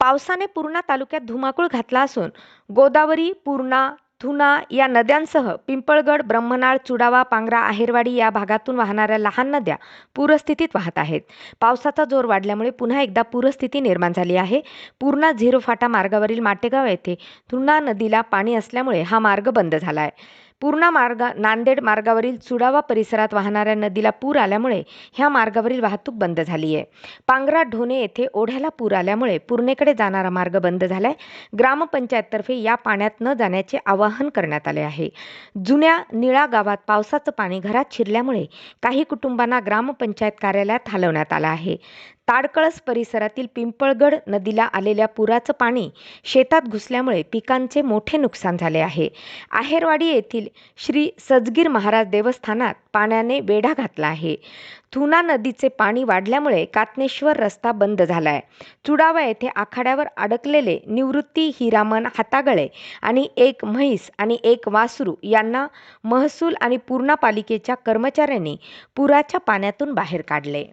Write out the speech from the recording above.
पावसाने पूर्णा तालुक्यात धुमाकूळ घातला असून गोदावरी पूर्णा थुना या नद्यांसह पिंपळगड ब्रह्मनाळ चुडावा पांगरा आहेरवाडी या भागातून वाहणाऱ्या लहान नद्या पूरस्थितीत वाहत आहेत. पावसाचा जोर वाढल्यामुळे पुन्हा एकदा पूरस्थिती निर्माण झाली आहे. पूर्णा झिरो फाटा मार्गावरील माटेगाव येथे थुना नदीला पाणी असल्यामुळे हा मार्ग बंद झाला आहे पूर्णा मार्ग नांदेड मार्गावरील चुडावा परिसरात वाहणाऱ्या नदीला पूर आल्यामुळे ह्या मार्गावरील वाहतूक बंद झाली आहे पांगरा ढोणे येथे ओढ्याला पूर आल्यामुळे पूर्णेकडे जाणारा मार्ग बंद झालाय. ग्रामपंचायततर्फे या पाण्यात न जाण्याचे आवाहन करण्यात आले आहे. जुन्या निळा गावात पावसाचं पाणी घरात शिरल्यामुळे काही कुटुंबांना ग्रामपंचायत कार्यालयात हलवण्यात आलं आहे. ताडकळस परिसरातील पिंपळगड नदीला आलेल्या पुराचं पाणी शेतात घुसल्यामुळे पिकांचे मोठे नुकसान झाले आहे. आहेरवाडी येथील श्री सजगीर महाराज देवस्थानात पाण्याने वेढा घातला आहे. थुना नदीचे पाणी वाढल्यामुळे कातनेश्वर रस्ता बंद झाला आहे चुडावा येथे आखाड्यावर अडकलेले निवृत्ती हिरामन हातागळे आणि एक म्हैस आणि एक वासरू यांना महसूल आणि पूर्णा पालिकेच्या कर्मचाऱ्यांनी पुराच्या पाण्यातून बाहेर काढले.